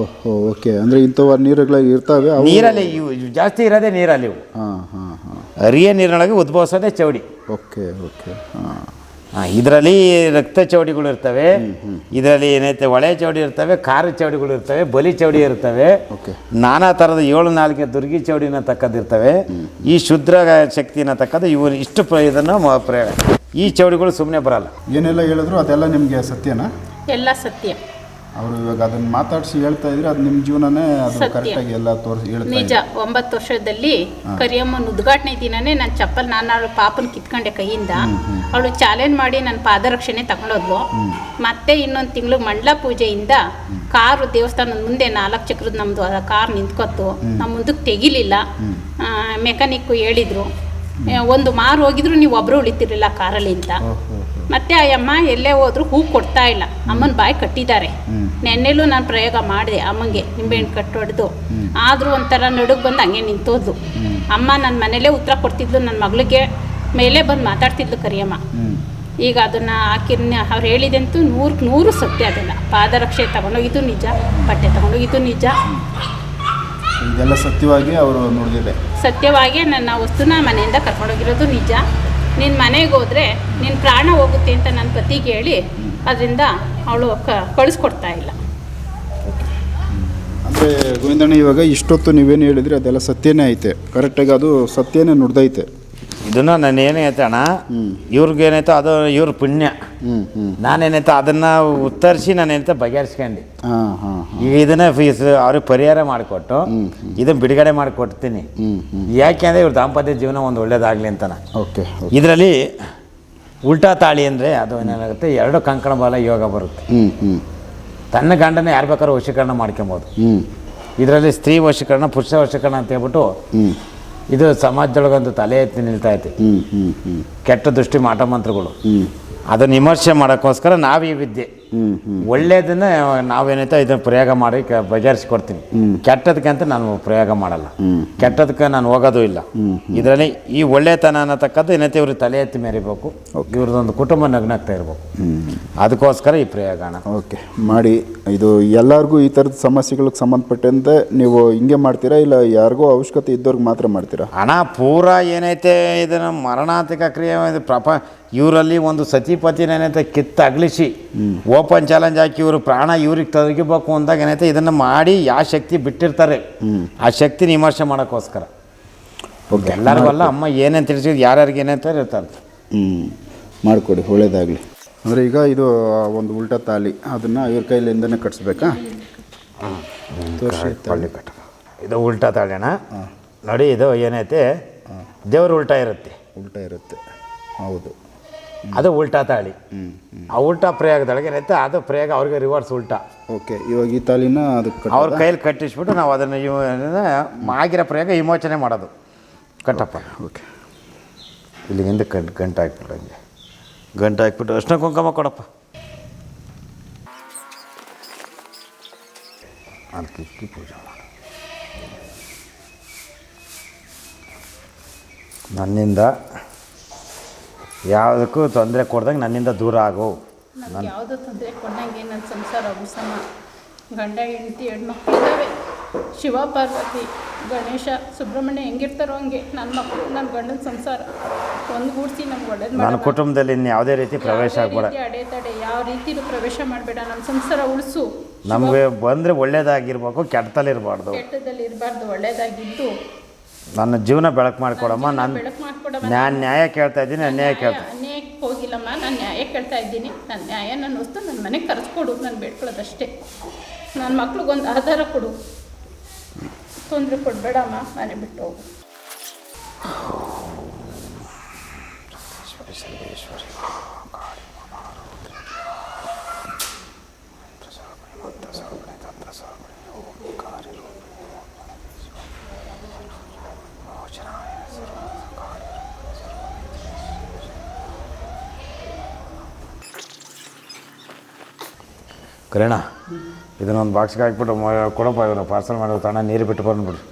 ಓಹೋ ಓಕೆ. ಅಂದರೆ ಇಂಥವ ನೀರುಗಳು ಇರ್ತವೆ ನೀರಲ್ಲಿ ಇವು ಜಾಸ್ತಿ ಇರೋದೇ ನೀರಲ್ಲಿ ಇವು. ಹಾಂ ಹಾಂ ಹಾಂ. ಹರಿಯ ನೀರಿನೊಳಗೆ ಉದ್ಭವಿಸೋದೇ ಚೌಡಿ. Okay okay. ಹಾಂ. ಇದರಲ್ಲಿ ರಕ್ತ ಚೌಡಿಗಳು ಇರ್ತವೆ. ಇದರಲ್ಲಿ ಏನೈತೆ ಒಳೆ ಚೌಡಿ ಇರ್ತವೆ ಖಾರ ಚೌಡಿಗಳು ಇರ್ತವೆ ಬಲಿ ಚೌಡಿ ಇರ್ತವೆ. ಓಕೆ. ನಾನಾ ಥರದ ಏಳು ನಾಲ್ಕು ದುರ್ಗಿ ಚೌಡಿನ ತಕ್ಕದಿರ್ತವೆ ಈ ಶುದ್ರ ಶಕ್ತಿನ ತಕ್ಕದ್ದು ಇವರು ಇಷ್ಟು ಪ್ರ ಇದನ್ನು ಈ ಚೌಡಿಗಳು ಸುಮ್ಮನೆ ಬರಲ್ಲ. ಏನೆಲ್ಲ ಹೇಳಿದ್ರು ಅದೆಲ್ಲ ನಿಮಗೆ ಸತ್ಯನಾ? ಎಲ್ಲ ಸತ್ಯ. ಅವರು ಇವಾಗ ಅದನ್ನ ಮಾತಾಡಿಸಿ ಹೇಳ್ತಾ ಇದ್ರೆ ಅದು ನಿಮ್ಮ ಜೀವನನೇ ಅದು ಸತ್ಯ. ಕರೆಕ್ಟಾಗಿ ಎಲ್ಲ ತೋರಿಸಿ ಹೇಳ್ತಾ ನಿಜ. ಒಂಬತ್ತು ವರ್ಷದಲ್ಲಿ ಕರಿಯಮ್ಮನ ಉದ್ಘಾಟನೆ ದಿನನೇ ನನ್ನ ಚಪ್ಪಲ್ ನಾನು ಅವಳು ಪಾಪನ ಕಿತ್ಕೊಂಡೆ ಕೈಯಿಂದ ಅವಳು ಚಾಲೆಂಜ್ ಮಾಡಿ ನನ್ನ ಪಾದರಕ್ಷಣೆ ತಗೊಂಡೋದ್ಲು. ಮತ್ತೆ ಇನ್ನೊಂದು ತಿಂಗಳು ಮಂಡಲ ಪೂಜೆಯಿಂದ ಕಾರು ದೇವಸ್ಥಾನದ ಮುಂದೆ ನಾಲ್ಕು ಚಕ್ರದ ನಮ್ಮದು ಕಾರ್ ನಿಂತ್ಕೊತ್ತು. ನಮ್ಮ ಮುಂದಕ್ಕೆ ತೆಗಿಲಿಲ್ಲ. ಮೆಕ್ಯಾನಿಕ್ಕು ಹೇಳಿದ್ರು. ಆ, ಒಂದು ಮಾರು ಹೋಗಿದ್ರು ನೀವು ಒಬ್ಬರು ಉಳಿತಿರ್ಲಿಲ್ಲ ಕಾರಲ್ಲಿ ಅಂತ. ಓಹ್. ಮತ್ತೆ ಆ ಅಮ್ಮ ಎಲ್ಲೇ ಹೋದ್ರು ಹೂ ಕೊಡ್ತಾ ಇಲ್ಲ. ಅಮ್ಮನ ಬಾಯಿ ಕಟ್ಟಿದ್ದಾರೆ. ನೆನ್ನೆಲ್ಲೂ ನೆನ್ನೆಲೂ ನಾನು ಪ್ರಯೋಗ ಮಾಡಿದೆ ಅಮ್ಮಂಗೆ ನಿಂಬೆಹಣ್ಣು ಕಟ್ಟು ಹೊಡೆದು. ಆದರೂ ಒಂಥರ ನಡುಗೆ ಬಂದು ಹಂಗೆ ನಿಂತೋದ್ಲು. ಅಮ್ಮ ನನ್ನ ಮನೇಲೇ ಉತ್ತರ ಕೊಡ್ತಿದ್ಲು ನನ್ನ ಮಗಳಿಗೆ ಮೇಲೆ ಬಂದು ಮಾತಾಡ್ತಿದ್ಲು ಕರಿಯಮ್ಮ. ಈಗ ಅದನ್ನು ಹಾಕಿರ್ನ ಅವ್ರು ಹೇಳಿದಂತೂ ನೂರಕ್ಕೆ ನೂರು ಸತ್ಯ ಅದೆಲ್ಲ. ಪಾದರಕ್ಷೆ ತಗೊಂಡು ಇದು ನಿಜ ಬಟ್ಟೆ ತಗೊಂಡು ಇದು ನಿಜ ಇದೆಲ್ಲ ಸತ್ಯವಾಗಿ ಅವರು ನುಡಿದಿದೆ ಸತ್ಯವಾಗಿ ನನ್ನ ವಸ್ತುನ ಮನೆಯಿಂದ ಕರ್ಕೊಂಡೋಗಿರೋದು ನಿಜ. ನಿನ್ನ ಮನೆಗೆ ಹೋದರೆ ನಿನ್ನ ಪ್ರಾಣ ಹೋಗುತ್ತೆ ಅಂತ ನನ್ನ ಪತಿಗೆ ಹೇಳಿ, ಅದರಿಂದ ಅವಳು ಕ, ಕಳಿಸ್ಕೊಡ್ತಾ ಇಲ್ಲ. ಅಂದರೆ ಗೋವಿಂದಣ್ಣ, ಇವಾಗ ಇಷ್ಟೊತ್ತು ನೀವೇನು ಹೇಳಿದ್ರಿ, ಅದೆಲ್ಲ ಸತ್ಯನೇ ಐತೆ. ಕರೆಕ್ಟಾಗಿ ಅದು ಸತ್ಯನೇ ನುಡ್ದೈತೆ. ಇದನ್ನು ನಾನು ಏನೈತೆ ಅಣ್ಣ ಇವ್ರಿಗೆ ಇವ್ರಿಗೇನೈತೋ ಅದು ಇವ್ರ ಪುಣ್ಯ. ನಾನೇನೈತೋ ಅದನ್ನು ಉತ್ತರಿಸಿ ನಾನೇನೈತೆ ಬಗೆಹರಿಸ್ಕೊಂಡು. ಹಾಂ ಹಾಂ ಹಾಂ. ಈಗ ಇದನ್ನ ಫೀಸ್ ಅವ್ರಿಗೆ ಪರಿಹಾರ ಮಾಡಿಕೊಟ್ಟು ಇದನ್ನ ಬಿಡುಗಡೆ ಮಾಡಿಕೊಡ್ತೀನಿ. ಯಾಕೆಂದರೆ ಇವ್ರ ದಾಂಪತ್ಯ ಜೀವನ ಒಂದು ಒಳ್ಳೇದಾಗಲಿ ಅಂತಾನೆ. ಓಕೆ ಇದರಲ್ಲಿ ಉಲ್ಟಾ ತಾಳಿ ಅಂದರೆ ಅದು ಏನಾಗುತ್ತೆ ಎರಡು ಕಂಕಣ ಬಲ ಯೋಗ ಬರುತ್ತೆ. ತನ್ನ ಗಂಡನ ಯಾರು ಬೇಕಾದ್ರೂ ವಶೀಕರಣ ಮಾಡ್ಕೊಬೋದು. ಇದರಲ್ಲಿ ಸ್ತ್ರೀ ವಶೀಕರಣ ಪುರುಷ ವಶೀಕರಣ ಅಂತ ಹೇಳ್ಬಿಟ್ಟು ಇದು ಸಮಾಜದೊಳಗೊಂದು ತಲೆ ಎತ್ತಿ ನಿಲ್ತಾ ಐತಿ. ಕೆಟ್ಟ ದೃಷ್ಟಿ ಮಾಟ ಮಂತ್ರಗಳು. ಅದನ್ನು ವಿಮರ್ಶೆ ಮಾಡೋಕ್ಕೋಸ್ಕರ ನಾವು ಈ ವಿದ್ಯೆ. ಒಳ್ಳೇದನ್ನ ನಾವೇನೈತೆ ಇದನ್ನ ಪ್ರಯೋಗ ಮಾಡಿ ಬಗೆಹರಿಸ್ಕೊಡ್ತೀನಿ. ಕೆಟ್ಟದಕ್ಕಂತ ನಾನು ಪ್ರಯೋಗ ಮಾಡಲ್ಲ. ಕೆಟ್ಟದಕ್ಕೆ ನಾನು ಹೋಗೋದು ಇಲ್ಲ. ಇದರಲ್ಲಿ ಈ ಒಳ್ಳೆತನ ಅನ್ನತಕ್ಕದ್ದು ಏನೈತೆ ಇವ್ರ ತಲೆ ಎತ್ತಿ ಮೆರಿಬೇಕು. ಇವ್ರದ್ದೊಂದು ಕುಟುಂಬ ನಗ್ನಾಗ್ತಾ ಇರಬೇಕು. ಅದಕ್ಕೋಸ್ಕರ ಈ ಪ್ರಯೋಗ ಓಕೆ ಮಾಡಿ. ಇದು ಎಲ್ಲರಿಗೂ ಈ ಥರದ ಸಮಸ್ಯೆಗಳಿಗೆ ಸಂಬಂಧಪಟ್ಟಂತೆ ನೀವು ಹಿಂಗೆ ಮಾಡ್ತೀರಾ ಇಲ್ಲ ಯಾರಿಗೂ ಅವಶ್ಯಕತೆ ಇದ್ದವ್ರಿಗೆ ಮಾತ್ರ ಮಾಡ್ತೀರಾ? ಹಣ ಪೂರ ಏನೈತೆ ಇದನ್ನು ಮರಣಾಂತಿಕ ಕ್ರಿಯೆ ಇದು ಪ್ರಪ ಇವರಲ್ಲಿ ಒಂದು ಸತಿಪತಿನ ಏನೈತೆ ಕಿತ್ತು ಅಗಲಿಸಿ ಓಪನ್ ಚಾಲೆಂಜ್ ಹಾಕಿ ಇವರು ಪ್ರಾಣ ಇವ್ರಿಗೆ ತೆಗಿಬೇಕು ಅಂದಾಗ ಏನೈತೆ ಇದನ್ನು ಮಾಡಿ ಯಾವ ಶಕ್ತಿ ಬಿಟ್ಟಿರ್ತಾರೆ. ಆ ಶಕ್ತಿ ವಿಮರ್ಶೆ ಮಾಡೋಕ್ಕೋಸ್ಕರ. ಓಕೆ ಎಲ್ಲರಿಗೂ ಅಲ್ಲ ಅಮ್ಮ ಏನೇನು ತಿಳಿಸಿದ್ರು ಯಾರ್ಯಾರಿಗೆ ಏನಂತ ಇರ್ತಾರೆ. ಹ್ಞೂ ಮಾಡಿಕೊಡಿ ಒಳ್ಳೇದಾಗಲಿ. ಅಂದರೆ ಈಗ ಇದು ಒಂದು ಉಲ್ಟಾ ತಾಲಿ ಅದನ್ನು ಇವ್ರ ಕೈಲಿಂದನೇ ಕಟ್ಸ್ಬೇಕಾ? ತೋರಿಸಿ ಕಟ್ಟ ಇದು ಉಲ್ಟಾ ತಾಳೆನ ನೋಡಿ ಇದು ಏನೈತೆ ದೇವ್ರ ಉಲ್ಟಾ ಇರುತ್ತೆ. ಉಲ್ಟಾ ಇರುತ್ತೆ. ಹೌದು. ಅದು ಉಲ್ಟಾ ತಾಳಿ. ಆ ಉಲ್ಟಾ ಪ್ರಯೋಗದೊಳಗೆ ಏನೈತೆ ಅದು ಪ್ರಯೋಗ ಅವ್ರಿಗೆ ರಿವರ್ಸ್ ಉಲ್ಟಾ. ಓಕೆ ಇವಾಗ ಈ ತಾಲಿನ ಅದಕ್ಕೆ ಅವ್ರ ಕೈಯಲ್ಲಿ ಕಟ್ಟಿಸ್ಬಿಟ್ಟು ನಾವು ಅದನ್ನು ಆಗಿರೋ ಪ್ರಯೋಗ ವಿಮೋಚನೆ ಮಾಡೋದು. ಕಟ್ಟಪ್ಪ. ಓಕೆ. ಇಲ್ಲಿ ಹಿಂದೆ ಗಂಟು ಗಂಟೆ ಹಾಕ್ಬಿಟ್ಟು ಹಂಗೆ. ಗಂಟೆ ಹಾಕ್ಬಿಟ್ಟು ಅಷ್ಟು ಕುಂಕುಮ ಕೊಡಪ್ಪ. ಅದಕ್ಕೆ ಪೂಜೆ ಮಾಡು ನನ್ನಿಂದ ಯಾವುದಕ್ಕೂ ತೊಂದರೆ ಕೊಡ್ದಂಗೆ ನನ್ನಿಂದ ದೂರ ಆಗು. ನನಗೆ ಯಾವುದೋ ತೊಂದರೆ ಕೊಟ್ಟಂಗೆ ನನ್ನ ಸಂಸಾರ ಉಸಮ ಗಂಡ ಹೆಂಡತಿ ಹೆಣ್ಮಕ್ಳು ಇದ್ದಾವೆ ಶಿವ ಪಾರ್ವತಿ ಗಣೇಶ ಸುಬ್ರಹ್ಮಣ್ಯ ಹೆಂಗಿರ್ತಾರೋ ಹಂಗೆ ನನ್ನ ಮಕ್ಕಳು ನನ್ನ ಗಂಡನ ಸಂಸಾರ. ಒಂದುಗೂಡಿಸಿ ನಮ್ಗೆ ಒಳ್ಳೇದು ನನ್ನ ಕುಟುಂಬದಲ್ಲಿ ಇನ್ನು ಯಾವುದೇ ರೀತಿ ಪ್ರವೇಶ ಆಗ್ಬೇಡ. ಅಡೆತಡೆ ಯಾವ ರೀತಿ ಪ್ರವೇಶ ಮಾಡಬೇಡ. ನಮ್ಮ ಸಂಸಾರ ಉಳಿಸು. ನಮಗೆ ಬಂದರೆ ಒಳ್ಳೇದಾಗಿರ್ಬೇಕು ಕೆಟ್ಟದಲ್ಲಿರಬಾರ್ದು. ಕೆಟ್ಟದಲ್ಲಿ ಇರಬಾರ್ದು ಒಳ್ಳೇದಾಗಿದ್ದು. ನನ್ನ ಜೀವನ ಬೆಳಕು ಮಾಡಿಕೊಡಮ್ಮ. ನಾನು ಬೆಳಕು ನಾನು ನ್ಯಾಯ ಕೇಳ್ತಾ ಇದ್ದೀನಿ ಅನ್ಯಾಯ ಕೇಳ್ತಾ ಅನ್ಯಾಯಕ್ಕೆ ಹೋಗಿಲ್ಲಮ್ಮ ನಾನು ನ್ಯಾಯ ಕೇಳ್ತಾ ಇದ್ದೀನಿ. ನನ್ನ ನ್ಯಾಯ ನನ್ನ ವಸ್ತು ನನ್ನ ಮನೆಗೆ ಕರೆಸ್ಕೊಡು ನಾನು ಬೇಡ್ಕೊಳ್ಳೋದಷ್ಟೇ. ನನ್ನ ಮಕ್ಳಿಗೊಂದು ಆಧಾರ ಕೊಡು. ತೊಂದರೆ ಕೊಡಬೇಡಮ್ಮ ಮನೆ ಬಿಟ್ಟು ಹೋಗು. ಕರೆಣ ಇದನ್ನೊಂದು ಬಾಕ್ಸ್ಗೆ ಹಾಕ್ಬಿಟ್ಟು ಮ- ಕೊಡಪ್ಪ ಇವರು ಪಾರ್ಸಲ್ ಮಾಡೋ ತಣ್ಣ ನೀರು ಬಿಟ್ಟು ಬಂದ್ಬಿಡ್ರಿ ಹ್ಞೂ